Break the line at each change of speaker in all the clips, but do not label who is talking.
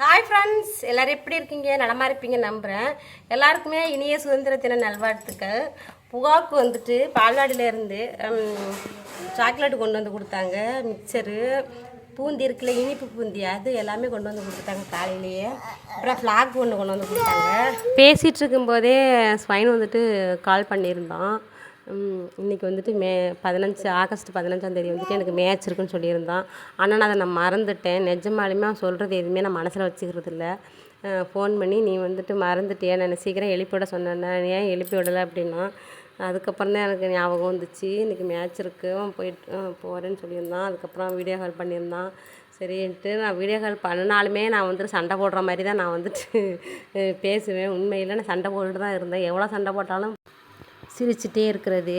Hi friends எல்லோரும் எப்படி இருக்கீங்க? நலமாக இருப்பீங்க நம்புகிறேன் எல்லாருக்குமே இனிய சுதந்திர தின நல்வாழ்த்துக்கள். புகாவுக்கு வந்துட்டு பால்வாடியிலேருந்து சாக்லேட் கொண்டு வந்து கொடுத்தாங்க. மிக்சரு பூந்தி இருக்குல்ல இனிப்பு பூந்தி அது எல்லாமே கொண்டு வந்து கொடுத்துட்டாங்க காலையிலேயே. அப்புறம் ஃப்ளாக் ஒன்று கொண்டு வந்து கொடுத்தாங்க. பேசிகிட்டு இருக்கும்போதே ஸ்வைன் வந்துட்டு கால் பண்ணியிருந்தான். இன்றைக்கி இன்னைக்கு வந்துட்டு மே பதினஞ்சு ஆகஸ்ட் பதினஞ்சாம் தேதி வந்துட்டு எனக்கு மேட்ச் இருக்குன்னு சொல்லியிருந்தான். ஆனால் நான் அதை நான் மறந்துட்டேன். நிஜமாலுமே அவன் சொல்கிறது எதுவுமே நான் மனசில் வச்சுக்கிறது இல்லை. ஃபோன் பண்ணி நீ வந்துட்டு மறந்துட்டியா? நான் சீக்கிரம் எழுப்பி விட சொன்னேன் ஏன் எழுப்பி விடலை? அப்படின்னா அதுக்கப்புறம் தான் எனக்கு ஞாபகம் வந்துச்சு. இன்றைக்கி மேட்ச் இருக்கு. அவன் போயிட்டு போகிறேன்னு சொல்லியிருந்தான். அதுக்கப்புறம் வீடியோ கால் பண்ணியிருந்தான். சரின்ட்டு நான் வீடியோ கால் பண்ணினாலுமே நான் வந்துட்டு சண்டை போடுற மாதிரி தான் நான் வந்துட்டு பேசுவேன். உண்மையில் நான் சண்டை போட்டுட்டு தான் இருந்தேன். எவ்வளோ சண்டை போட்டாலும் சிரிச்சிட்டே இருக்கிறது.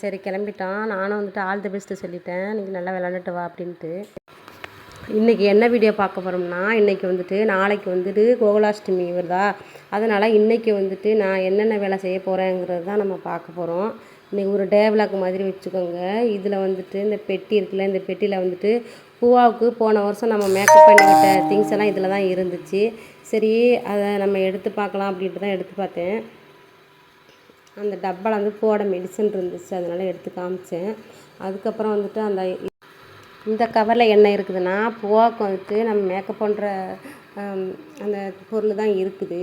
சரி கிளம்பிட்டான். நானும் வந்துட்டு ஆல் தி பெஸ்ட்டு சொல்லிட்டேன். நீங்கள் நல்லா விளாண்டுட்டு வா அப்படின்ட்டு. இன்றைக்கி என்ன வீடியோ பார்க்க போகிறோம்னா இன்றைக்கி வந்துட்டு நாளைக்கு வந்துட்டு கோகுலாஷ்டமி வருதா? அதனால் இன்றைக்கி வந்துட்டு நான் என்னென்ன வேலை செய்ய போகிறேங்கிறது தான் நம்ம பார்க்க போகிறோம் இன்றைக்கி ஒரு டேவ்லாக் மாதிரி வச்சுக்கோங்க. இதில் வந்துட்டு இந்த பெட்டி இருக்குல்ல இந்த பெட்டியில் வந்துட்டு பூவாவுக்கு போன வருஷம் நம்ம மேக்கப் பண்ணிக்கிட்ட திங்ஸ் எல்லாம் இதில் தான் இருந்துச்சு. சரி அதை நம்ம எடுத்து பார்க்கலாம் அப்படின்ட்டு தான் எடுத்து பார்த்தேன். அந்த டப்பாவில் வந்து போட மெடிசன் இருந்துச்சு. அதனால் எடுத்து காமிச்சேன். அதுக்கப்புறம் வந்துட்டு அந்த இந்த கவரில் என்ன இருக்குதுன்னா பூவாக்கு வந்துட்டு நம்ம மேக்கப் பண்ணுற அந்த பொருள் தான் இருக்குது.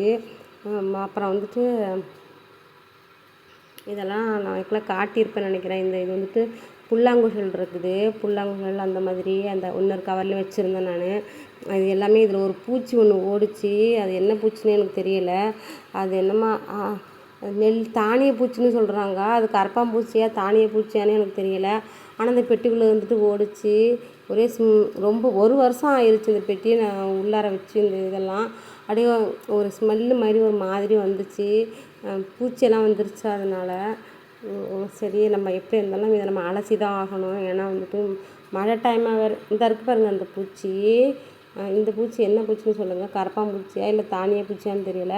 அப்புறம் வந்துட்டு இதெல்லாம் நான் இதுக்குள்ள காட்டியிருப்பேன் நினைக்கிறேன். இந்த இது வந்துட்டு புல்லாங்குழல் இருக்குது. புல்லாங்குழல் அந்த மாதிரி அந்த இன்னொரு கவர்லேயும் வச்சுருந்தேன் நான். அது எல்லாமே இதில் ஒரு பூச்சி ஒன்று ஓடிச்சு. அது என்ன பூச்சின்னு எனக்கு தெரியல. அது என்னமா நெல் தானிய பூச்சின்னு சொல்கிறாங்க அது கரப்பாம்பூச்சியா தானிய பூச்சியான்னு எனக்கு தெரியல. ஆனால் அந்த பெட்டிக்குள்ளே வந்துட்டு ஓடிச்சு ஒரே ஸ்ம் ரொம்ப ஒரு வருஷம் ஆயிடுச்சு இந்த பெட்டியை நான் உள்ளார வச்சு இந்த இதெல்லாம். அப்படியே ஒரு ஸ்மெல்லு மாதிரி ஒரு மாதிரி வந்துச்சு. பூச்சியெல்லாம் வந்துருச்சு அதனால். சரி நம்ம எப்படி இருந்தாலும் இதை நம்ம அலசி தான் ஆகணும். ஏன்னா வந்துட்டு மழை டைமாக வேறு இந்த இருக்கு பாருங்கள் அந்த பூச்சி. இந்த பூச்சி என்ன பூச்சின்னு சொல்லுங்கள் கரப்பாம்பூச்சியா இல்லை தானிய பூச்சியான்னு தெரியல.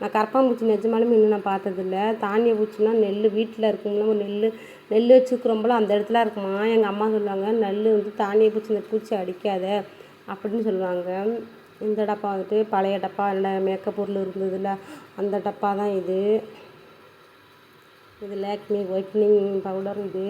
நான் கரப்பாம்பூச்சி நிஜமாலுமே இன்னும் நான் பார்த்ததில்ல. தானிய பூச்சின்னா நெல் வீட்டில் இருக்கும்ல நெல் நெல் வச்சுருக்குறோம்போல அந்த இடத்துல இருக்குமா? எங்கள் அம்மா சொல்லுவாங்க நெல் வந்து தானிய பூச்சி இந்த பூச்சி அடிக்காத அப்படின்னு சொல்லுவாங்க. இந்த டப்பா வந்துட்டு பழைய டப்பா இல்லை மேக்கப் பொருள் இருந்ததில்ல அந்த டப்பா தான் இது. இது லேக்மி ஒயிட்னிங் பவுடர் இது.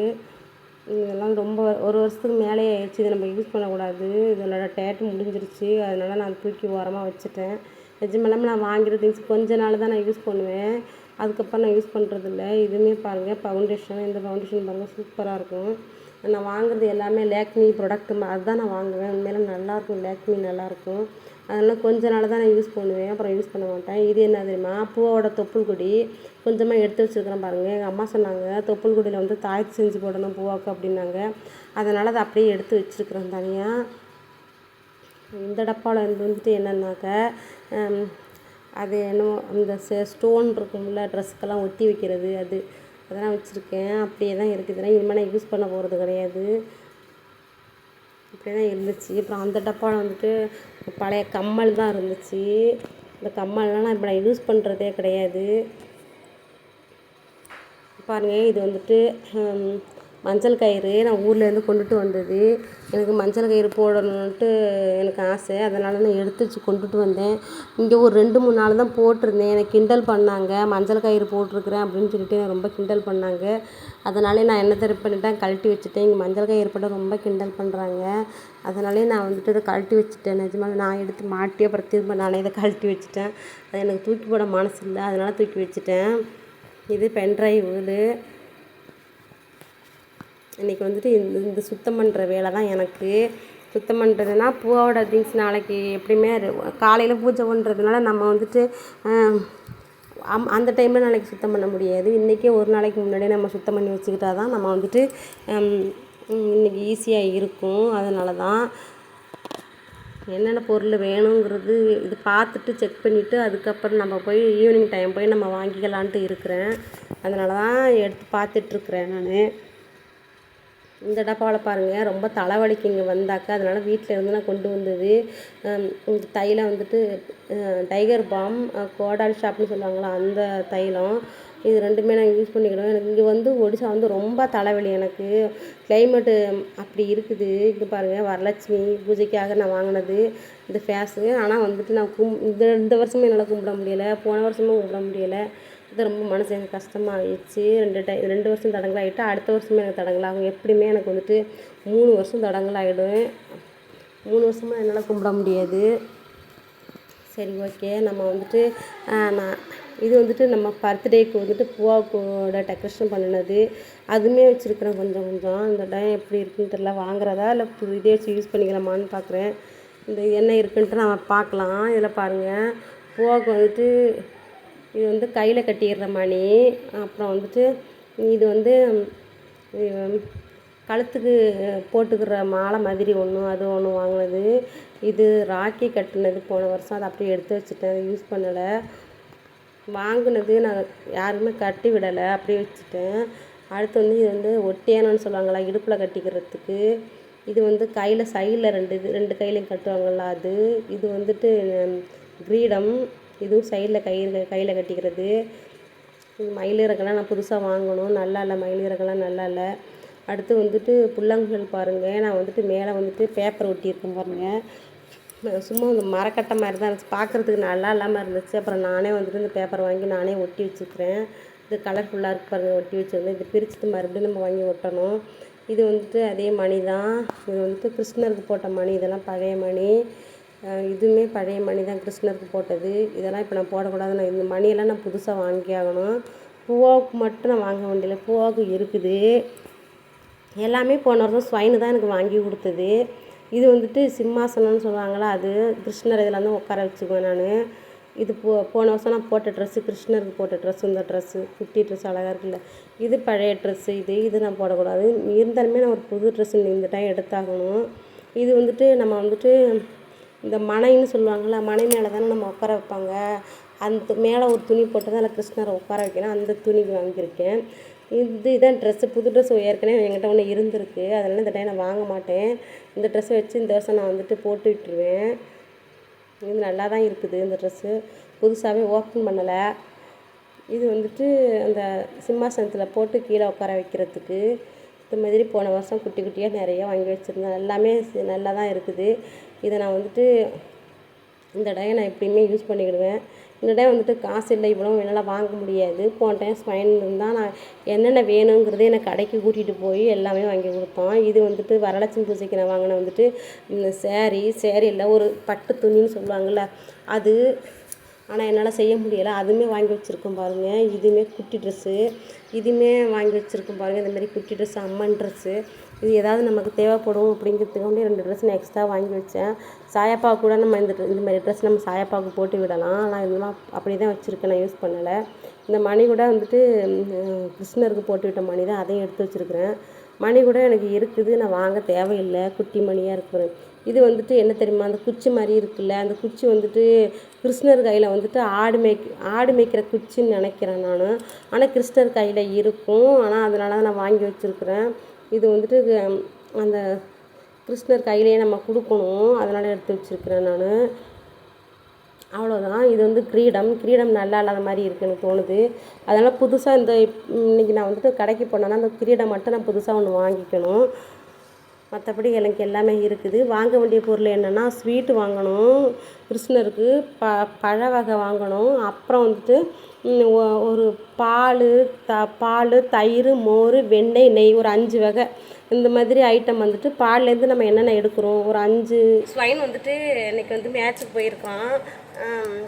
இதெல்லாம் ரொம்ப ஒரு வருஷத்துக்கு மேலே ஆயிடுச்சு. இதை நம்ம யூஸ் பண்ணக்கூடாது. இதனோட டேட்டு முடிஞ்சிருச்சு. அதனால நான் தூக்கி ஓரமாக வச்சுட்டேன். நிஜமெல்லாமல் நான் வாங்குகிற திங்ஸ் கொஞ்ச நாள் தான் நான் யூஸ் பண்ணுவேன். அதுக்கப்புறம் நான் யூஸ் பண்ணுறதில்ல இதுவுமே பாருங்கள் ஃபவுண்டேஷன் இந்த ஃபவுண்டேஷன் பாருங்கள் சூப்பராக இருக்கும். நான் வாங்குறது எல்லாமே லேக்மி ப்ராடக்ட் அதுதான் நான் வாங்குவேன். உண்மையில நல்லாயிருக்கும் லேக்மி நல்லாயிருக்கும் அதனால் கொஞ்ச நாள் தான் நான் யூஸ் பண்ணுவேன் அப்புறம் யூஸ் பண்ண மாட்டேன். இது என்ன தெரியுமா? பூவோட தொப்புள் கொடி கொஞ்சமாக எடுத்து வச்சுருக்கிறேன் பாருங்கள் எங்கள் அம்மா சொன்னாங்க தொப்புள் கொடியில் வந்து தாய்த்து செஞ்சு போடணும் பூவாக்கு அப்படின்னாங்க. அதனால் அதை அப்படியே எடுத்து வச்சுருக்கிறேன் தனியாக இந்த டப்பாவில் இருந்து வந்துட்டு என்னென்னாக்க அது என்னமோ அந்த ஸ்டோன் இருக்கும்ல ட்ரெஸ்க்கெல்லாம் ஒட்டி வைக்கிறது அது அதெல்லாம் வச்சுருக்கேன். அப்படியே தான் இருக்குது இனிமேல் நான் யூஸ் பண்ண போகிறது கிடையாது. இப்படி தான் இருந்துச்சு. அப்புறம் அந்த டப்பாவில் வந்துட்டு பழைய கம்மல் தான் இருந்துச்சு. இந்த கம்மல்லாம் நான் இப்போ நான் யூஸ் பண்ணுறதே கிடையாது. பாருங்கள் இது வந்துட்டு மஞ்சள் கயிறு நான் ஊர்லேருந்து கொண்டுட்டு வந்தது. எனக்கு மஞ்சள் கயிறு போடணுன்ட்டு எனக்கு ஆசை. அதனால் நான் எடுத்து வச்சு கொண்டுட்டு வந்தேன். இங்கே ஒரு ரெண்டு மூணு நாள் தான் போட்டிருந்தேன். எனக்கு கிண்டல் பண்ணாங்க. மஞ்சள் கயிறு போட்டிருக்கிறேன் அப்படின்னு சொல்லிட்டு என்னை ரொம்ப கிண்டல் பண்ணாங்க. அதனாலே நான் என்ன தெரிவு பண்ணிட்டேன்? கழட்டி வச்சுட்டேன். இங்கே மஞ்சள் கயிறு போட்டால் ரொம்ப கிண்டல் பண்ணுறாங்க அதனாலே நான் வந்துட்டு அதை கழட்டி வச்சுட்டேன். நிஜமாக நான் எடுத்து மாட்டி அப்புறம் திரும்ப நானே இதை கழட்டி வச்சுட்டேன். அது எனக்கு தூக்கி போட மனசு இல்லை. அதனால் தூக்கி வச்சுட்டேன். இது பென்ட்ரைவ் இது இன்றைக்கி வந்துட்டு இந்த இந்த சுத்தம் பண்ணுற வேலை தான் எனக்கு. சுத்தம் பண்ணுறதுனா பூவோட திங்ஸ் நாளைக்கு எப்படியுமே காலையில் பூஜை பண்ணுறதுனால நம்ம வந்துட்டு அம் அந்த டைமில் நாளைக்கு சுத்தம் பண்ண முடியாது. இன்றைக்கே ஒரு நாளைக்கு முன்னாடியே நம்ம சுத்தம் பண்ணி வச்சுக்கிட்டா தான் நம்ம வந்துட்டு இன்றைக்கி இன்னைக்கு ஈஸியாக இருக்கும். அதனால தான் என்னென்ன பொருள் வேணுங்கிறது இது பார்த்துட்டு செக் பண்ணிவிட்டு அதுக்கப்புறம் நம்ம போய் ஈவினிங் டைம் போய் நம்ம வாங்கிக்கலான்ட்டு இருக்கிறேன். அதனால தான் எடுத்து பார்த்துட்ருக்குறேன் நான். இந்த டப்பாவில் பாருங்கள் ரொம்ப தலைவலிக்கு இங்கே வந்தாக்கா அதனால் வீட்டில் இருந்து நான் கொண்டு வந்தது. இந்த தைலம் வந்துட்டு டைகர் பாம் கோடால் ஷாப்னு சொல்லுவாங்களா அந்த தைலம். இது ரெண்டுமே நான் யூஸ் பண்ணிக்கிடுவேன் எனக்கு இங்கே வந்து ஒடிசா வந்து ரொம்ப தலைவலி எனக்கு. கிளைமேட்டு அப்படி இருக்குது. இங்கே பாருங்கள் வரலட்சுமி பூஜைக்காக நான் வாங்கினது. இந்த ஃபேஸு ஆனால் வந்துட்டு நான் கும் இந்த இந்த வருஷமும் என்னால் கும்பிட முடியலை. போன வருஷமும் கும்பிட முடியலை. இது ரொம்ப மனசு எனக்கு கஷ்டமாகிடுச்சு ரெண்டு டை ரெண்டு வருஷம் தடங்கலாகிட்டு அடுத்த வருஷமே எனக்கு தடங்கலாகும் எப்படியுமே எனக்கு வந்துட்டு மூணு வருஷம் தடங்கலாகிடும் மூணு வருஷமாக என்னால் கும்பிட முடியாது. சரி ஓகே. நம்ம வந்துட்டு நான் இது வந்துட்டு நம்ம பர்த்டேக்கு வந்துட்டு பூவாக்கூட டெக்கரேஷன் பண்ணினது. அதுவுமே வச்சுருக்குறேன் கொஞ்சம் கொஞ்சம். இந்த டைம் எப்படி இருக்குன்னு தெரில வாங்குறதா இல்லை புது இதே வச்சு யூஸ் பண்ணிக்கலாமான்னு பார்க்குறேன் இந்த என்ன இருக்குன்ட்டு நம்ம பார்க்கலாம். இதில் பாருங்கள் பூவாக்கு வந்துட்டு இது வந்து கையில் கட்டிடுற மணி. அப்புறம் வந்துட்டு இது வந்து கழுத்துக்கு போட்டுக்கிற மாலை மாதிரி ஒன்று அது ஒன்று வாங்கினது. இது ராக்கி கட்டினது போன வருஷம். அதை அப்படியே எடுத்து வச்சுட்டேன். அதை யூஸ் பண்ணலை. வாங்கினது நான் யாருமே கட்டி விடலை. அப்படியே வச்சுட்டேன். அடுத்து வந்து இது வந்து ஒட்டியானன்னு சொல்லுவாங்களா இடுப்பில் கட்டிக்கிறதுக்கு. இது வந்து கையில் சைடில் ரெண்டு இது ரெண்டு கையிலையும் கட்டுவாங்கள்ல அது. இது வந்துட்டு கிரீடம். இதுவும் சைடில் கயிறு கையில் கட்டிக்கிறது. மயிலிறகெல்லாம் மயில் இறக்கெல்லாம் நான் புதுசாக வாங்கணும். நல்லா இல்லை மயில் இறக்கெல்லாம் நல்லா இல்லை. அடுத்து வந்துட்டு புல்லாங்குழல் பாருங்கள் நான் வந்துட்டு மேலே வந்துட்டு பேப்பர் ஒட்டியிருக்கேன் பாருங்கள் சும்மா இந்த மரக்கட்டை மாதிரி தான் இருந்துச்சு. பார்க்குறதுக்கு நல்லா இல்லாமல் இருந்துச்சு. அப்புறம் நானே வந்துட்டு இந்த பேப்பர் வாங்கி நானே ஒட்டி வச்சுக்கிறேன். இது கலர்ஃபுல்லாக இருக்கு பாருங்கள் ஒட்டி வச்சுருந்தேன். இது பிரிச்சுட்டு மறுபடியும் நம்ம வாங்கி ஒட்டணும். இது வந்துட்டு அதே மணி தான். இது வந்துட்டு கிருஷ்ணருக்கு போட்ட மணி. இதெல்லாம் பழைய மணி. இதுவுமே பழைய மணி தான் கிருஷ்ணருக்கு போட்டது. இதெல்லாம் இப்போ நான் போடக்கூடாது. நான் இந்த மணியெல்லாம் நான் புதுசாக வாங்கி ஆகணும். பூவாவுக்கு மட்டும் நான் வாங்க வேண்டியதில்லை. பூவாவுக்கு இருக்குது. எல்லாமே போன வருஷம் ஸ்வைனு தான் எனக்கு வாங்கி கொடுத்தது. இது வந்துட்டு சிம்மாசனம்னு சொல்லுவாங்களா அது கிருஷ்ணர் இதில் வந்து உட்கார வச்சுக்குவேன் நான். இது போ போன வருஷம் நான் போட்ட ட்ரெஸ்ஸு கிருஷ்ணருக்கு போட்ட ட்ரெஸ்ஸு இந்த ட்ரெஸ்ஸு குட்டி ட்ரெஸ் அழகாக இருக்குல்ல. இது பழைய ட்ரெஸ்ஸு இது இது நான் போடக்கூடாது. இருந்தாலுமே நான் ஒரு புது ட்ரெஸ் இந்த டைம் எடுத்தாகணும். இது வந்துட்டு நம்ம வந்துட்டு இந்த மனைன்னு சொல்லுவாங்கள்ல மனை மேலே தானே நம்ம உட்கார வைப்பாங்க. அந்த மேலே ஒரு துணி போட்டு தான் அதில் கிருஷ்ணரை உட்கார வைக்கணும். அந்த துணிக்கு வாங்கியிருக்கேன். இது இதான் ட்ரெஸ்ஸு புது ட்ரெஸ் ஏற்கனவே என்கிட்ட ஒன்று இருந்திருக்கு. அதனால் இந்த டைம் நான் வாங்க மாட்டேன். இந்த ட்ரெஸ்ஸை வச்சு இந்த வருஷம் நான் வந்துட்டு போட்டு விட்டுருவேன். இது நல்லா தான் இருக்குது இந்த ட்ரெஸ்ஸு புதுசாகவே ஓப்பன் பண்ணலை. இது வந்துட்டு அந்த சிம்மாசனத்தில் போட்டு கீழே உட்கார வைக்கிறதுக்கு. இந்த மாதிரி போன வருஷம் குட்டி குட்டியாக நிறைய வாங்கி வச்சுருந்தேன். எல்லாமே நல்லா தான் இருக்குது. இதை நான் வந்துட்டு இந்த டையை நான் எப்பயுமே யூஸ் பண்ணிக்கிடுவேன். இந்த டைம் வந்துட்டு காசு இல்லை இவ்வளோ என்னால் வாங்க முடியாது. போன டைம் ஸ்பைன் இருந்தால் நான் என்னென்ன வேணுங்கிறதே என்னை கடைக்கு கூட்டிகிட்டு போய் எல்லாமே வாங்கி கொடுத்தோம் இது வந்துட்டு வரலட்சுமி பூஜைக்கு நான் வாங்கின வந்துட்டு இந்த சேரீ சேரீ இல்லை ஒரு பட்டு துணின்னு சொல்லுவாங்கள்ல அது ஆனால் என்னால் செய்ய முடியலை. அதுவுமே வாங்கி வச்சுருக்கோம் பாருங்கள் இதுவுமே குட்டி ட்ரெஸ்ஸு இதுவுமே வாங்கி வச்சுருக்கோம் பாருங்கள் இந்தமாதிரி குட்டி ட்ரெஸ்ஸு அம்மன் ட்ரெஸ்ஸு இது ஏதாவது நமக்கு தேவைப்படும் அப்படிங்கிறதுக்காண்டி ரெண்டு ட்ரெஸ் நான் எக்ஸ்ட்ரா வாங்கி வச்சேன். சாயப்பா கூட நம்ம இந்த இந்த மாதிரி ட்ரெஸ் நம்ம சாயப்பாவுக்கு போட்டு விடலாம். ஆனால் இதெல்லாம் அப்படி தான் வச்சுருக்கேன். நான் யூஸ் பண்ணலை. இந்த மணி கூட வந்துட்டு கிருஷ்ணருக்கு போட்டு விட்ட மணி தான். அதையும் எடுத்து வச்சுருக்கிறேன். மணி கூட எனக்கு இருக்குது. நான் வாங்க தேவையில்லை. குட்டி மணியாக இருக்கிறேன் இது வந்துட்டு என்ன தெரியுமா? அந்த குச்சி மாதிரி இருக்குல்ல? அந்த குச்சி வந்துட்டு கிருஷ்ணர் கையில் வந்துட்டு ஆடு மேய்க் ஆடு மேய்க்கிற குச்சின்னு நினைக்கிறேன் நான். ஆனால் கிருஷ்ணர் கையில் இருக்கும். ஆனால் அதனால தான் நான் வாங்கி வச்சுருக்கிறேன். இது வந்துட்டு அந்த கிருஷ்ணர் கையிலேயே நம்ம கொடுக்கணும். அதனால் எடுத்து வச்சுருக்கிறேன் நான். அவ்வளோதான் இது வந்து கிரீடம். கிரீடம் நல்லா இல்லாத மாதிரி இருக்குது எனக்கு தோணுது. அதனால் புதுசாக இந்த இன்றைக்கி இன்னைக்கு நான் வந்துட்டு கடைக்கு போனேன்னா அந்த கிரீடம் மட்டும் நான் புதுசாக ஒன்று வாங்கிக்கணும். மற்றபடி எனக்கு எல்லாமே இருக்குது. வாங்க வேண்டிய பொருள் என்னென்னா ஸ்வீட்டு வாங்கணும். கிருஷ்ணருக்கு ப பழ வகை வாங்கணும். அப்புறம் வந்துட்டு ஒரு பால் த பால் தயிர் மோர் வெண்ணெய் நெய் ஒரு அஞ்சு வகை. இந்த மாதிரி ஐட்டம் வந்துட்டு பால்லேருந்து நம்ம என்னென்ன எடுக்கிறோம்? ஒரு அஞ்சு ஸ்வைன் வந்துட்டு இன்னைக்கு வந்து மேட்ச்சுக்கு போயிருக்கான்.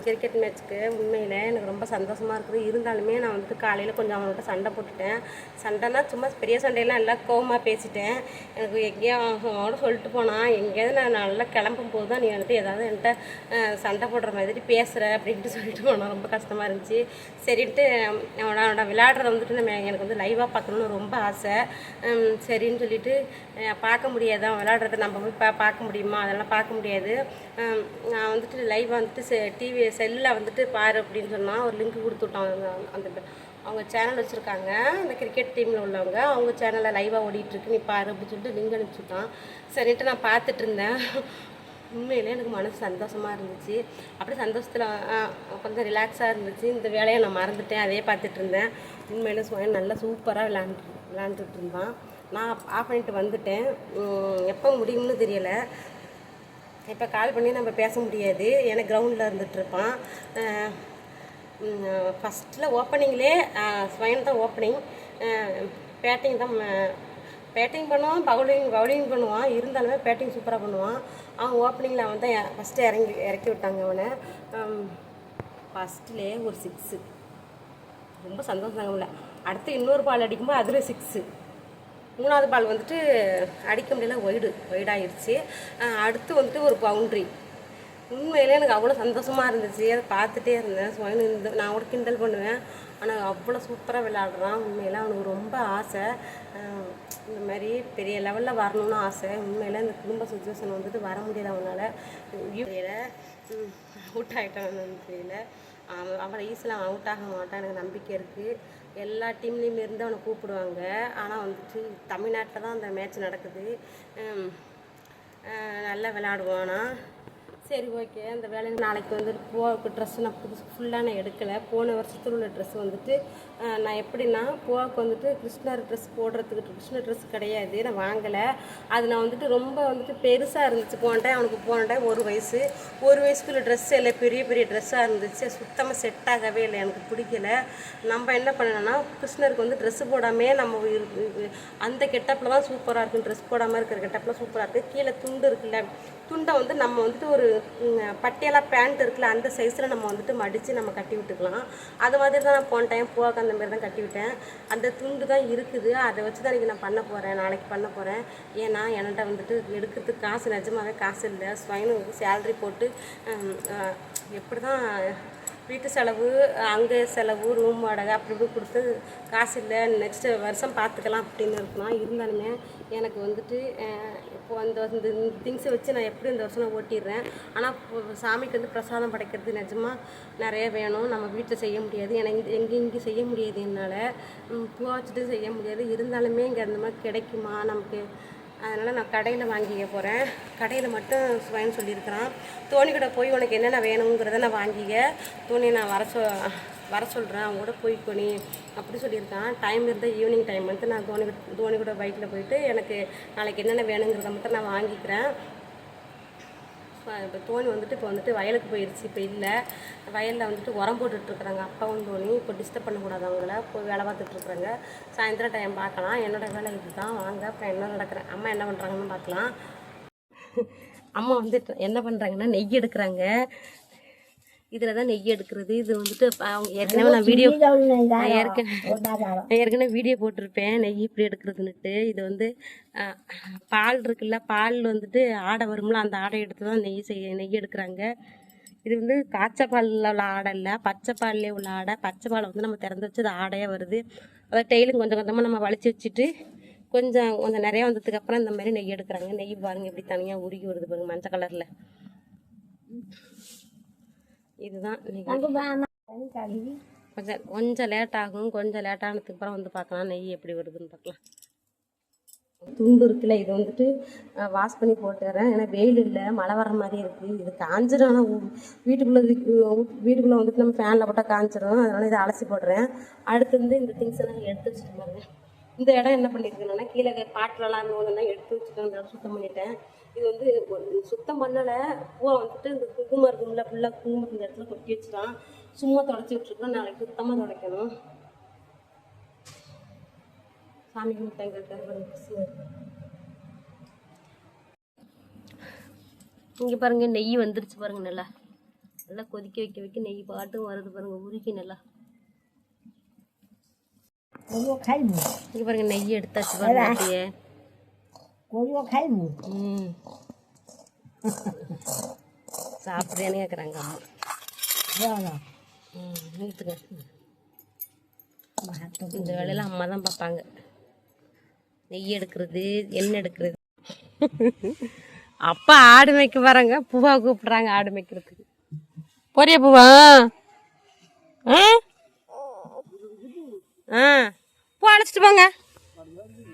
கிரிக்கெட் மேட்ச்சுக்கு உண்மையில் எனக்கு ரொம்ப சந்தோஷமாக இருக்குது. இருந்தாலுமே நான் வந்துட்டு காலையில் கொஞ்சம் அவன்கிட்ட சண்டை போட்டுட்டேன். சண்டைனா சும்மா பெரிய சண்டையெல்லாம் நல்லா கோவமாக பேசிட்டேன். எனக்கு எங்கேயோ அவனோட சொல்லிட்டு போனான் எங்கேயாவது நான் நல்லா கிளம்பும் போது தான் நீ வந்துட்டு ஏதாவது என்கிட்ட சண்டை போடுற மாதிரி பேசுகிற அப்படின்ட்டு சொல்லிட்டு போனான் ரொம்ப கஷ்டமாக இருந்துச்சு. சரின்ட்டு அவனோட விளையாடுறத வந்துட்டு நம்ம எனக்கு வந்து லைவாக பார்க்கணுன்னு ரொம்ப ஆசை. சரின்னு சொல்லி சொல்லிட்டு பார்க்க முடியாது. அவன் நம்ம போய் பா பார்க்க முடியுமா? அதெல்லாம் பார்க்க முடியாது. நான் வந்துட்டு லைவ் வந்துட்டு செ டிவி செல்லில் வந்துட்டு பாரு அப்படின்னு சொன்னால் ஒரு லிங்க் கொடுத்து அந்த- அவங்க சேனல் வச்சுருக்காங்க. இந்த கிரிக்கெட் டீமில் உள்ளவங்க அவங்க சேனலில் லைவாக ஓடிட்டுருக்கு நீ பாரு அப்படின்னு சொல்லிட்டு லிங்க் அனுப்பிச்சுட்டான் சரின்ட்டு நான் பார்த்துட்டு இருந்தேன். உண்மையிலே எனக்கு மனசு சந்தோஷமாக இருந்துச்சு. அப்படியே சந்தோஷத்தில் கொஞ்சம் ரிலாக்ஸாக இருந்துச்சு. இந்த வேலையை நான் மறந்துட்டேன். அதே பார்த்துட்டு இருந்தேன். உண்மையிலே சுவன் நல்லா சூப்பராக விளாண்டு விளாண்டுட்டு இருந்தான். நான் ஆஃப் பண்ணிட்டு வந்துட்டேன். எப்போ முடியும்னு தெரியலை. இப்போ கால் பண்ணி நம்ம பேச முடியாது. ஏன்னா கிரவுண்டில் இருந்துகிட்ருப்பான் ஃபஸ்ட்டில் ஓப்பனிங்லே ஸ்வயன் தான் ஓப்பனிங் பேட்டிங் தான் பேட்டிங் பண்ணுவான் பவுலிங் பவுலிங் பண்ணுவான். இருந்தாலுமே பேட்டிங் சூப்பராக பண்ணுவான். அவன் ஓப்பனிங்கில் அவன் தான் ஃபஸ்ட்டு இறங்கி இறக்கி விட்டாங்க அவனை. ஃபஸ்ட்லேயே ஒரு சிக்ஸு ரொம்ப சந்தோஷம் தாங்க அடுத்து இன்னொரு பால் அடிக்கும்போது அதில் சிக்ஸு மூணாவது பால் வந்துட்டு அடிக்க முடியல ஒய்டு ஒய்டாயிருச்சு அடுத்து வந்துட்டு ஒரு பவுண்ட்ரி உண்மையிலே எனக்கு அவ்வளோ சந்தோஷமாக இருந்துச்சு. அதை பார்த்துட்டே இருந்தேன். ஸோ இந்த நான் கூட கிண்டல் பண்ணுவேன். ஆனால் அவ்வளோ சூப்பராக விளையாடுறான். உண்மையில அவனுக்கு ரொம்ப ஆசை. இந்த மாதிரி பெரிய லெவலில் வரணும்னு ஆசை. உண்மையில இந்த குடும்ப சுச்சுவேஷன் வந்துட்டு வர முடியல அவனால். தெரியல. அவுட் ஆகிட்டான்னு தெரியல அவன் அவனை ஈஸியாக அவுட் ஆக மாட்டான். எனக்கு நம்பிக்கை இருக்குது எல்லா டீம்லேயும் இருந்து அவனை கூப்பிடுவாங்க. ஆனால் வந்துட்டு தமிழ்நாட்டில் தான் அந்த மேட்ச் நடக்குது. நல்லா விளாடுவான் ஆனால் சரி ஓகே அந்த வேலையை நாளைக்கு வந்துட்டு போக்கு ட்ரெஸ் நான் புதுசு ஃபுல்லாக நான் எடுக்கலை. போன வருஷத்தில் உள்ள ட்ரெஸ் வந்துட்டு நான் எப்படின்னா போக்கு வந்துட்டு கிருஷ்ணர் ட்ரெஸ் போடுறதுக்கு கிருஷ்ணர் ட்ரெஸ் கிடையாது. நான் வாங்கலை. அது நான் வந்துட்டு ரொம்ப வந்துட்டு பெருசாக இருந்துச்சு. போன டைம் அவனுக்கு போன டைம் ஒரு வயசு. ஒரு வயசுக்குள்ள ட்ரெஸ் இல்லை பெரிய பெரிய ட்ரெஸ்ஸாக இருந்துச்சு. சுத்தமாக செட் ஆகவே இல்லை. எனக்கு பிடிக்கல. நம்ம என்ன பண்ணணும்னா கிருஷ்ணருக்கு வந்து ட்ரெஸ்ஸு போடாமே நம்ம அந்த கெட்டப்பில் தான் சூப்பராக இருக்கும் ட்ரெஸ் போடாமல் இருக்கிற கெட்டப்பில் சூப்பராக இருக்குது கீழே துண்டு இருக்குல்ல துண்டை வந்து நம்ம வந்துட்டு ஒரு பட்டியலாக பேண்ட் இருக்குல்ல அந்த சைஸில் நம்ம வந்துட்டு மடித்து நம்ம கட்டி விட்டுக்கலாம். அது மாதிரி தான் நான் போன டைம் போக அந்த மாதிரி தான் கட்டி விட்டேன். அந்த துண்டு தான் இருக்குது. அதை வச்சு தான் இன்றைக்கி நான் பண்ண போகிறேன் நாளைக்கு பண்ண போகிறேன் ஏன்னா என்கிட்ட வந்துட்டு எடுக்கிறதுக்கு காசு நிஜமாவே காசு இல்லை. ஸ்வைனுக்கு சேலரி போட்டு எப்படி தான் வீட்டு செலவு அங்கே செலவு ரூம் வாடகை அப்படி இப்படி கொடுத்து காசு இல்லை நெக்ஸ்ட் வருஷம் பார்த்துக்கலாம் அப்படின்னு இருக்கலாம் இருந்தாலுமே எனக்கு வந்துட்டு இப்போ அந்த இந்த திங்ஸை வச்சு நான் எப்படி இந்த வருஷம் நான் ஓட்டிடுறேன்? ஆனால் இப்போ சாமிக்கு வந்து பிரசாதம் படைக்கிறது நிஜமாக நிறைய வேணும். நம்ம வீட்டில் செய்ய முடியாது. எனக்கு எங்கே எங்கேயும் இங்கே செய்ய முடியாது என்னால். பூ வச்சுட்டு செய்ய முடியாது. இருந்தாலுமே இங்கே அந்த மாதிரி கிடைக்குமா? நமக்கு அதனால் நான் கடையில் வாங்கிக்க போகிறேன் கடையில் மட்டும் சுவைன்னு சொல்லியிருக்கிறான். தோனி கூட போய் உனக்கு என்னென்ன வேணுங்கிறத நான் வாங்கிக்க. தோனி நான் வர சொ வர சொல்கிறேன் அவங்க கூட போய் அப்படி சொல்லியிருக்கான். டைம் இருந்தால் ஈவினிங் டைம் வந்து நான் தோனி தோணி தோனி கூட பைக்கில் போயிட்டு எனக்கு நாளைக்கு என்னென்ன வேணுங்கிறத மட்டும் நான் வாங்கிக்கிறேன். இப்போ தோனி வந்துட்டு இப்போ வந்துட்டு வயலுக்கு போயிடுச்சு இப்போ இல்லை. வயலில் வந்துட்டு உரம் போட்டுட்ருக்குறாங்க. அப்பாவும் தோனி இப்போ டிஸ்டர்ப் பண்ணக்கூடாது அவங்கள. போய் வேலை பார்த்துட்ருக்குறாங்க. சாயந்தரம் டைம் பார்க்கலாம். என்னோட வேலை இதுதான். வாங்க அப்புறம் என்ன நடக்கிறேன் அம்மா என்ன பண்ணுறாங்கன்னு பார்க்கலாம். அம்மா வந்து என்ன பண்ணுறாங்கன்னா நெய் எடுக்கிறாங்க. இதில் தான் நெய் எடுக்கிறது. இது வந்துட்டு அவங்க ஏற்கனவே நான் வீடியோ நான் ஏற்கனவே ஏற்கனவே வீடியோ போட்டிருப்பேன். நெய் இப்படி எடுக்கிறதுன்னுட்டு. இது வந்து பால் இருக்குல்ல பால் வந்துட்டு ஆடை வரும்ல அந்த ஆடை எடுத்து தான் நெய் செய்ய நெய் எடுக்கிறாங்க. இது வந்து காய்ச்ச பாலில் உள்ள ஆடை இல்லை பச்சை பால்லே உள்ள ஆடை. பச்சை பாலை வந்து நம்ம திறந்து வச்சு அது ஆடையாக வருது. அதை டெய்லியும் கொஞ்சம் கொஞ்சமாக நம்ம வலிச்சு வச்சுட்டு கொஞ்சம் கொஞ்சம் நிறையா வந்ததுக்கு அப்புறம் இந்த மாதிரி நெய் எடுக்கிறாங்க. நெய் பாருங்க எப்படி தனியாக உருகி வருது பாருங்க மஞ்சள் கலரில். இதுதான் கொஞ்சம் கொஞ்சம் லேட் ஆகும். கொஞ்சம் லேட் ஆனதுக்கு அப்புறம் வந்து பார்க்கலாம். நெய் எப்படி வருதுன்னு பார்க்கலாம். துண்டு இருக்குல்ல இது வந்துட்டு வாஷ் பண்ணி போட்டுறேன் ஏன்னா வெயில் இல்லை மழை வர்ற மாதிரி இருக்குது இது காஞ்சிரும். ஆனால் வீட்டுக்குள்ளே வீட்டுக்குள்ளே வந்துட்டு நம்ம ஃபேனில் போட்டால் காஞ்சிரும். அதனால இதை அலசி போடுறேன். அடுத்து வந்து இந்த திங்ஸ் எல்லாம் எடுத்து வச்சுட்டு பாருங்க. இந்த இடம் என்ன பண்ணியிருக்கேன்னா கீழே பாட்டிலலாம் இருந்தவங்கலாம் எடுத்து வச்சுட்டு அந்த இடம் சுத்தம் பண்ணிட்டேன். இது வந்து சுத்தம் பண்ணலை. பூவை வந்துட்டு இந்த குங்குமம் இருக்கும்ல ஃபுல்லாக குங்குமம் இந்த இடத்துல கொட்டி வச்சுட்டான். சும்மா தொடச்சி விட்ருக்கோம் நாளைக்கு சுத்தமாக துடைக்கணும் சாமி கும்பிட்டாங்க இங்கே பாருங்க நெய் வந்துருச்சு பாருங்க நல்லா. நல்லா கொதிக்க வைக்க வைக்க நெய் பாட்டும் வருது பாருங்க உருகி நல்லா. இங்கே பாருங்க நெய் எடுத்தாச்சு பாருங்க அப்படியே ம். சாப்பிட்றேன்னு கேட்குறாங்க அம்மா. இந்த வேலையில அம்மா தான் பார்ப்பாங்க. நெய் எடுக்கிறது எண்ணெய் எடுக்கிறது. அப்பா ஆடு மேய்க்க வராங்க பூவா கூப்பிடுறாங்க ஆடு மேய்க்கிறதுக்கு. போறியா பூவா? ஆ? போ அழைச்சிட்டு போங்க.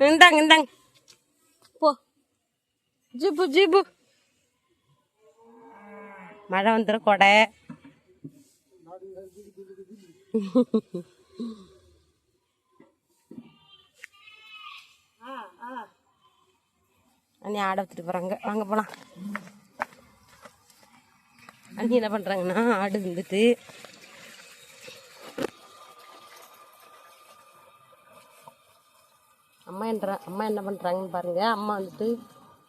இந்தாங்க இந்தாங்க. ஜிபு ஜிபு. மழை வந்துடும் கொடை. அண்ணி ஆடை வச்சுட்டு போகிறாங்க வாங்க போகலாம் அண்ணி என்ன பண்ணுறாங்கன்னா ஆடு வந்துட்டு அம்மா என்ற அம்மா என்ன பண்ணுறாங்கன்னு பாருங்கள் அம்மா வந்துட்டு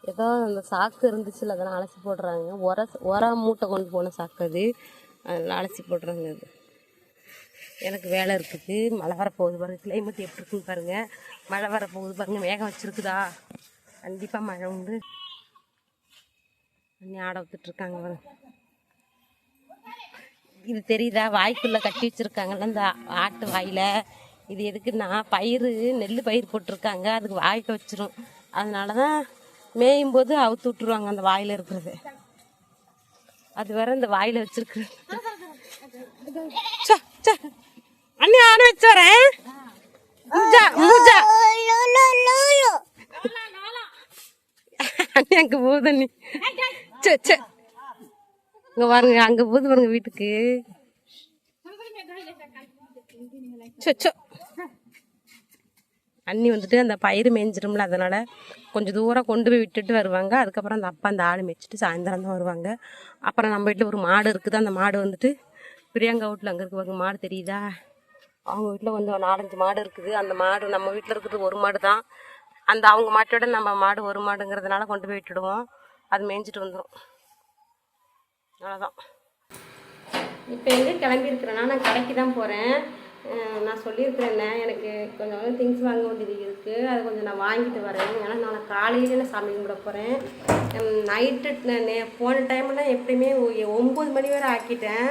ஏதோ அந்த சாக்கு இருந்துச்சுல அதெல்லாம் அலசி போடுறாங்க. உர உர மூட்டை கொண்டு போன சாக்கு அது. அதெல்லாம் அலசி போடுறாங்க அது. எனக்கு வேலை இருக்குது. மழை வர போகுது கிளைமேட் எப்படி இருக்குன்னு பாருங்கள் மழை வரப்போகுது பாருங்கள் வேகம் வச்சுருக்குதா? கண்டிப்பாக மழை உண்டு. அண்ணி ஆட விட்டுட்ருக்காங்க பாருங்க. இது தெரியுதா? வாய்க்குள்ளே கட்டி வச்சுருக்காங்கல்ல இந்த ஆட்டு வாயில். இது எதுக்குன்னா பயிர் நெல் பயிர் போட்டிருக்காங்க. அதுக்கு வாய்க்க வச்சிரும். அதனால தான் மேயும் போது அவுத்து விட்ருவாங்க அந்த வாயில் இருக்கிறது. அது வேற இந்த வாயில் வச்சிருக்கு. அண்ணி ஆன வச்சு வரேன். மூஜா மூஜா. அண்ணி அங்கே போகுது அண்ணி. இங்க பாருங்க அங்க போகுது பாருங்க வீட்டுக்கு. சொச்சோ அண்ணி வந்துட்டு அந்த பயிர் மேய்ஞ்சிரும்ல அதனால் கொஞ்சம் தூரம் கொண்டு போய் விட்டுட்டு வருவாங்க. அதுக்கப்புறம் அந்த அப்பா அந்த ஆடு மேய்ச்சிட்டு சாயந்தரம் தான் வருவாங்க. அப்புறம் நம்ம வீட்டில் ஒரு மாடு இருக்குது. அந்த மாடு வந்துட்டு பிரியங்கா வீட்டில் அங்கே இருக்கு மாடு தெரியுதா? அவங்க வீட்டில் வந்து ஒரு நாலஞ்சு மாடு இருக்குது. அந்த மாடு நம்ம வீட்டில் இருக்கிறது ஒரு மாடு தான். அந்த அவங்க மாட்டோட நம்ம மாடு ஒரு மாடுங்கிறதுனால கொண்டு போய் விட்டுடுவோம். அது மேய்ஞ்சிட்டு வந்துடும் அவ்வளோதான் இப்போ எங்கே கிளம்பியிருக்கிறேன்னா நான் கடைக்கு தான் போகிறேன் நான் சொல்லியிருக்கிறேன்னே எனக்கு கொஞ்சம் திங்ஸ் வாங்க வேண்டியது இருக்குது அது கொஞ்சம் நான் வாங்கிட்டு வரேன். ஏன்னா நான் காலையில் நான் சாமி கும்பிட போகிறேன் நைட்டு நே போன டைம்லாம் எப்பயுமே ஒம்பது மணி வரை ஆக்கிட்டேன்.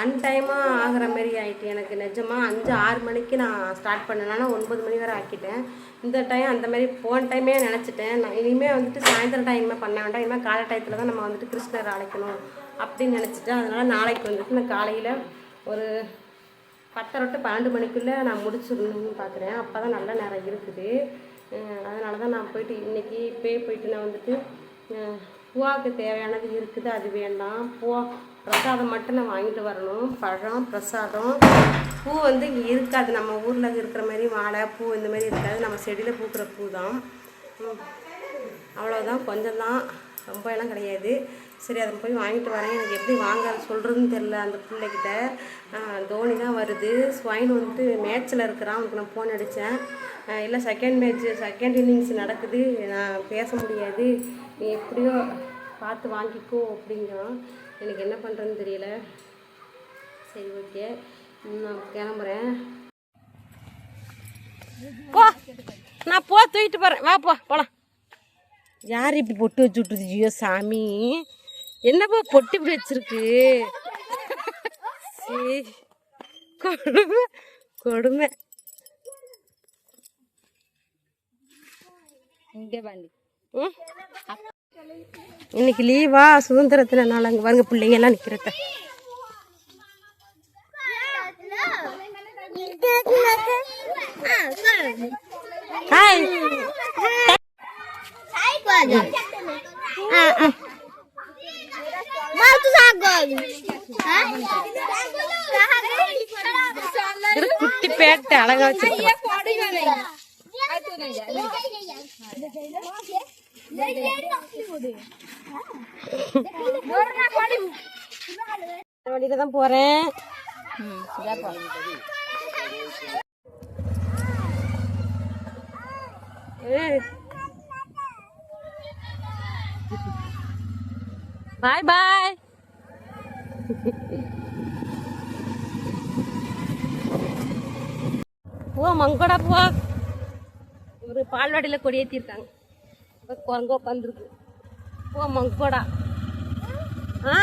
அன்டைமாக ஆகிற மாதிரி ஆகிட்டு எனக்கு நிஜமாக அஞ்சு ஆறு மணிக்கு நான் ஸ்டார்ட் பண்ணேன்னா ஒன்பது மணி வரை ஆக்கிட்டேன். இந்த டைம் அந்த மாதிரி போன டைமே நினச்சிட்டேன். நான் இனிமேல் வந்துட்டு சாயந்தரம் டைம் பண்ண வேண்டாம். இனிமேல் காலை டயத்தில் தான் நம்ம வந்துட்டு கிருஷ்ணர் அழைக்கணும் அப்படின்னு நினச்சிட்டேன். அதனால் நாளைக்கு வந்துட்டு நான் காலையில் ஒரு பத்தரை டு பன்னெண்டு மணிக்குள்ளே நான் முடிச்சிடணும்னு பார்க்குறேன் அப்போ தான் நல்ல நேரம் இருக்குது. அதனால தான் நான் போயிட்டு இன்றைக்கி இப்போயே போயிட்டு நான் வந்துட்டு பூவாவுக்கு தேவையானது இருக்குது அது வேண்டாம். பூவா பிரசாதம் மட்டும் நான் வாங்கிட்டு வரணும். பழம் பிரசாதம். பூ வந்து இங்கே இருக்காது. நம்ம ஊரில் இருக்கிற மாதிரி மாலை பூ இந்த மாதிரி இருக்காது. நம்ம செடியில் பூக்கிற பூ தான் அவ்வளோதான் கொஞ்சம் தான் ரொம்ப எல்லாம் கிடையாது. சரி அதை போய் வாங்கிட்டு வரேன். எனக்கு எப்படி வாங்க சொல்கிறதுன்னு தெரில அந்த பிள்ளைகிட்ட. தோனி தான் வருது. ஸ்வைன் வந்துட்டு மேட்ச்சில் இருக்கிறான். அவனுக்கு நான் ஃபோன் அடித்தேன் இல்லை செகண்ட் மேட்ச் செகண்ட் இன்னிங்ஸ் நடக்குது. நான் பேச முடியாது. நீ எப்படியோ பார்த்து வாங்கிக்கோ அப்படிங்கிறான். எனக்கு என்ன பண்ணுறதுன்னு தெரியல. சரி ஓகே. நான் கிளம்புறேன். போ. நான் போ தூக்கிட்டு போகிறேன் வா போ. போலாம். யார் இப்படி பொட்டு வச்சு விட்டுருது ஐயோ சாமி? என்னப்பா பொட்டு இப்படி வச்சிருக்கு? சீ, கொடுமை கொடுமை? இன்னைக்கு லீவா சுதந்திரத்துல நாள் அங்கே பாருங்க பிள்ளைங்க எல்லாம் நிற்கிறத hi இரு, குட்டி பேட்டை அழகா வச்சிருக்கலாம் வழியில தான் போறேன் Bye bye போ மங்கோடா போ. ஒரு பால்வாடியில் கொடியேற்றிருக்காங்க இப்போ குரங்க உட்காந்துருக்கு போ மங்கோடா. ஆ?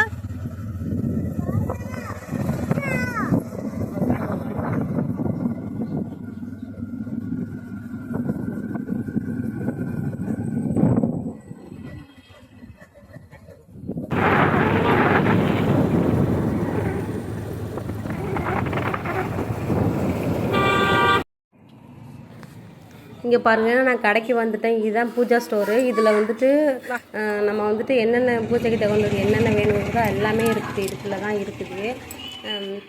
இங்கே பாருங்கள் நான் கடைக்கு வந்துட்டேன். இதுதான் பூஜா ஸ்டோரு இதில் வந்துட்டு நம்ம வந்துட்டு என்னென்ன பூஜைக்கு தகுந்தது என்னென்ன வேணுங்கிறதோ எல்லாமே இருக்குது இதுக்குள்ள தான் இருக்குது.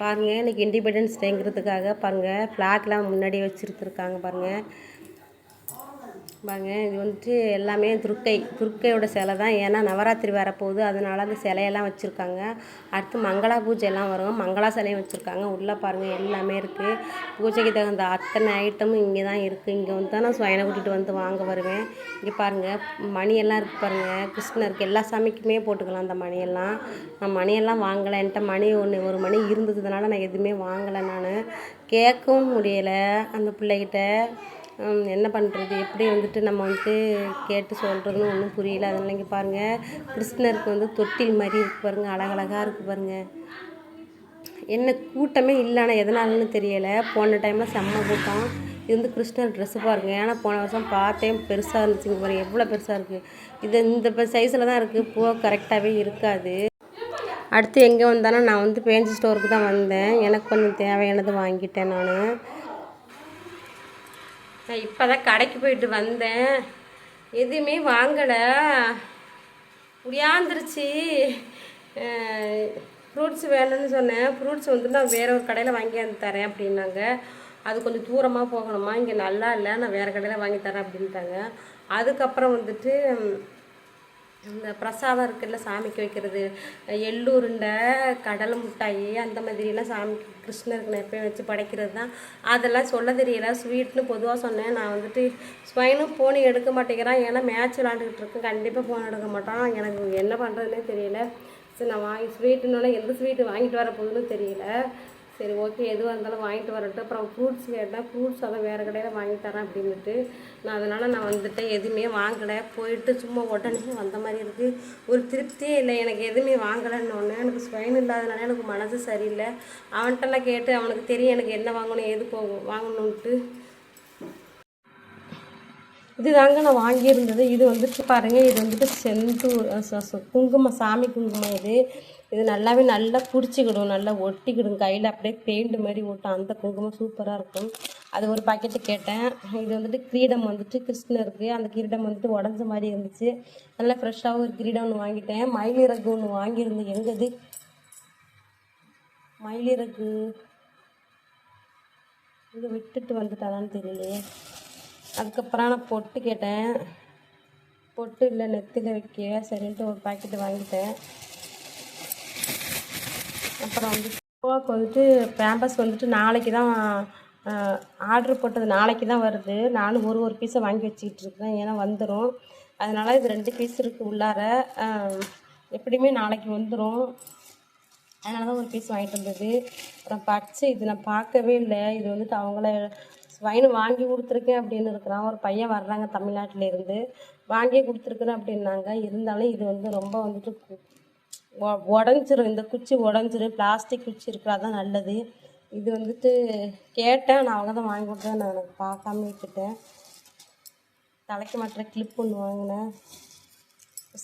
பாருங்கள் இன்றைக்கி இண்டிபெண்டன்ஸ் டேங்கிறதுக்காக பாருங்கள் ஃப்ளாக்லாம் முன்னாடி வச்சுருத்துருக்காங்க பாருங்கள் பாருங்க இது வந்துட்டு எல்லாமே துர்க்கை. துர்க்கையோட சிலை தான். ஏன்னா நவராத்திரி வரப்போகுது. அதனால அந்த சிலையெல்லாம் வச்சுருக்காங்க. அடுத்து மங்களா பூஜை எல்லாம் வரும். மங்களா சிலையும் வச்சுருக்காங்க. உள்ளே பாருங்கள் எல்லாமே இருக்குது பூஜைக்கு தகுந்த அத்தனை ஐட்டமும் இங்கே தான் இருக்குது இங்கே வந்து தான் நான் சுயனை கூட்டிகிட்டு வந்து வாங்க வருவேன். இங்கே பாருங்கள் மணியெல்லாம் இருக்குது பாருங்கள் கிருஷ்ணருக்கு எல்லா சாமிக்குமே போட்டுக்கலாம் அந்த மணியெல்லாம். நான் மணியெல்லாம் வாங்கலை. என்கிட்ட மணி ஒன்று ஒரு மணி இருந்ததுனால நான் எதுவுமே வாங்கலை நான். கேட்கவும் முடியலை அந்த பிள்ளைகிட்ட. என்ன பண்ணுறது எப்படி வந்துட்டு நம்ம வந்துட்டு கேட்டு சொல்கிறதுன்னு ஒன்றும் புரியல. அதனால இங்கே பாருங்கள் கிருஷ்ணருக்கு வந்து தொட்டில் மாதிரி இருக்குது பாருங்கள் அழகழகாக இருக்குது பாருங்கள் என்ன கூட்டமே இல்லைனா எதனாலன்னு தெரியலை. போன டைமில் செம்ம கூட்டம். இது வந்து கிருஷ்ணர் ட்ரெஸ்ஸு பாருங்கள் ஏன்னா போன வருஷம் பார்த்தேன் பெருசாக இருந்துச்சுங்க பாருங்கள் எவ்வளோ பெருசாக இருக்குது இது இந்த சைஸில் தான் இருக்குது பூ கரெக்டாகவே இருக்காது. அடுத்து எங்கே வந்தாலும் நான் வந்து பேஞ்சு ஸ்டோருக்கு தான் வந்தேன். எனக்கு கொஞ்சம் தேவையானது வாங்கிட்டேன் நான். நான் இப்போ தான் கடைக்கு போயிட்டு வந்தேன். எதுவுமே வாங்கலை. முடியாந்துருச்சு. ஃப்ரூட்ஸ் வேணும்னு சொன்னேன். ஃப்ரூட்ஸ் வந்து நான் வேற ஒரு கடையில் வாங்கி வந்து தரேன் அப்படின்னாங்க. அது கொஞ்சம் தூரமாக போகணுமா? இங்கே நல்லா இல்லை. நான் வேறு கடையில் வாங்கி தரேன் அப்படின்ட்டாங்க. அதுக்கப்புறம் வந்துட்டு இந்த பிரசாதம் இருக்குல்ல சாமிக்கு வைக்கிறது. எள்ளூருண்டை கடல் கடலை மிட்டாயி அந்த மாதிரிலாம் சாமிக்கு கிருஷ்ணருக்கு நான் எப்பயும் வச்சு படைக்கிறது தான். அதெல்லாம் சொல்ல தெரியல. ஸ்வீட்னு பொதுவாக சொன்னேன். நான் வந்துட்டு ஸ்வைனும் ஃபோன் எடுக்க மாட்டேங்கிறான். ஏன்னா மேட்ச் விளாண்டுக்கிட்டு இருக்கேன். கண்டிப்பாக ஃபோன் எடுக்க மாட்டான். எனக்கு என்ன பண்ணுறதுனே தெரியல. சரி நான் வாங்கி ஸ்வீட்டுனால எந்த ஸ்வீட்டு வாங்கிட்டு வர போகுதுன்னு தெரியல. சரி ஓகே எதுவாக இருந்தாலும் வாங்கிட்டு வரட்டும். அப்புறம் ஃப்ரூட்ஸ் கேட்டால் ஃப்ரூட்ஸ் அதை வேறு கடையில் வாங்கி தரேன் அப்படின்னுட்டு நான் அதனால் நான் வந்துட்டு எதுவுமே வாங்கலை. போயிட்டு சும்மா உடனே வந்த மாதிரி இருக்குது ஒரு திருப்தியே இல்லை. எனக்கு எதுவுமே வாங்கலைன்னு ஒன்று எனக்கு ஸ்வைன் இல்லாதனால எனக்கு மனசு சரியில்லை. அவன்கிட்டலாம் கேட்டு அவனுக்கு தெரியும் எனக்கு என்ன வாங்கணும் எது போ வாங்கணுன்ட்டு இது தாங்க நான் வாங்கியிருந்தது. இது வந்துட்டு பாருங்கள் இது வந்துட்டு செந்தூர் குங்குமம் சாமி குங்குமம் இது. இது நல்லாவே நல்லா பிடிச்சிக்கிடும் நல்லா ஒட்டிக்கிடும். கையில் அப்படியே பெயிண்ட் மாதிரி ஓட்டும் அந்த குங்குமம் சூப்பராக இருக்கும். அது ஒரு பாக்கெட்டு கேட்டேன். இது வந்துட்டு கிரீடம் வந்துட்டு கிருஷ்ணருக்கு அந்த கிரீடம் வந்துட்டு உடஞ்ச மாதிரி இருந்துச்சு. நல்லா ஃப்ரெஷ்ஷாகவும் ஒரு கிரீடம் ஒன்று வாங்கிட்டேன். மயிலிறகு ஒன்று வாங்கியிருந்தேன். எங்கது? மயிலிறகு. இங்கே விட்டுட்டு வந்துட்டாதான்னு தெரியலையே. அதுக்கப்புறம் நான் பொட்டு கேட்டேன். பொட்டு இல்லை நெத்தியில் வைக்க சரின்ட்டு ஒரு பாக்கெட்டு வாங்கிட்டேன். அப்புறம் வந்து கோவாக்கு வந்துட்டு பேம்பஸ் வந்துட்டு நாளைக்கு தான் ஆர்டர் போட்டது நாளைக்கு தான் வருது. நானும் ஒரு ஒரு பீஸை வாங்கி வச்சுக்கிட்டு இருக்கேன். ஏன்னா வந்துடும் அதனால் இது ரெண்டு பீஸ் இருக்குது உள்ளார. எப்படியுமே நாளைக்கு வந்துடும் அதனால தான் ஒரு பீஸ் வாங்கிட்டு வந்தது. அப்புறம் பச்சை இது நான் பார்க்கவே இல்லை. இது வந்துட்டு அவங்கள ஸ்வைன் வாங்கி கொடுத்துருக்கேன் அப்படின்னு இருக்கிறான். ஒரு பையன் வர்றாங்க தமிழ்நாட்டிலேருந்து. வாங்கி கொடுத்துருக்குறேன் அப்படின்னாங்க. இருந்தாலும் இது வந்து ரொம்ப வந்துட்டு உடஞ்சிரும். இந்த குச்சி உடஞ்சிரும். பிளாஸ்டிக் குச்சி இருக்கிறா தான் நல்லது. இது வந்துட்டு கேட்டேன். நான் அவங்க தான் வாங்கி கொடுத்தேன். நான் எனக்கு பார்க்காம விட்டுட்டேன். தலைக்கு மாட்டுற கிளிப் ஒன்று வாங்கினேன்.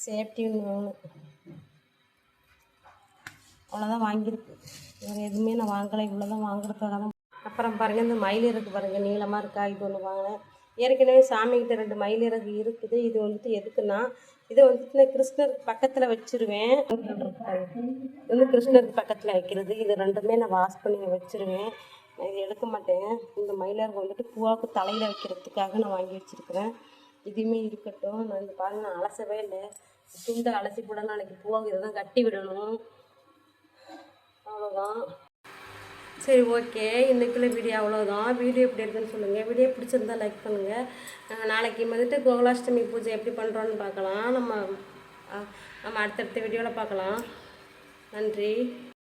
சேஃப்டி ஒன்று வாங்கினேன். அவ்வளோதான் வாங்கியிருக்கு. வேறு எதுவுமே நான் வாங்கலை. இவ்வளோ தான் வாங்குறதுக்காக தான் அப்புறம் பாருங்கள் இந்த மயில் இறகு பாருங்கள் நீளமாக இருக்கா இது ஒன்று வாங்கினேன் ஏற்கனவே சாமிக்கிட்ட ரெண்டு மயில் இறகு இருக்குது. இது வந்துட்டு எதுக்குன்னா இதை வந்துட்டு நான் கிருஷ்ணருக்கு பக்கத்தில் வச்சிருவேன். இது வந்து கிருஷ்ணருக்கு பக்கத்தில் வைக்கிறது. இது ரெண்டுமே நான் வாஷ் பண்ணி வச்சிருவேன். நான் இது எடுக்க மாட்டேன். இந்த மயிலருக்கு வந்துட்டு பூவாக்கு தலையில் வைக்கிறதுக்காக நான் வாங்கி வச்சுருக்கிறேன். இதுவுமே இருக்கட்டும். நான் இந்த பாருங்க நான் அலசவே இல்லை. துண்டை அலசி கூட நாளைக்கு பூவாக்கு இதை தான் கட்டி விடணும். அவ்வளோதான் சரி ஓகே. இன்றைக்குள்ள வீடியோ அவ்வளோதான் வீடியோ எப்படி இருக்குன்னு சொல்லுங்கள் வீடியோ பிடிச்சிருந்தா லைக் பண்ணுங்கள் நாளைக்கு வந்துட்டு கோகுலாஷ்டமி பூஜை எப்படி பண்ணுறோன்னு பார்க்கலாம். நம்ம நம்ம அடுத்தடுத்த வீடியோவில் பார்க்கலாம். நன்றி.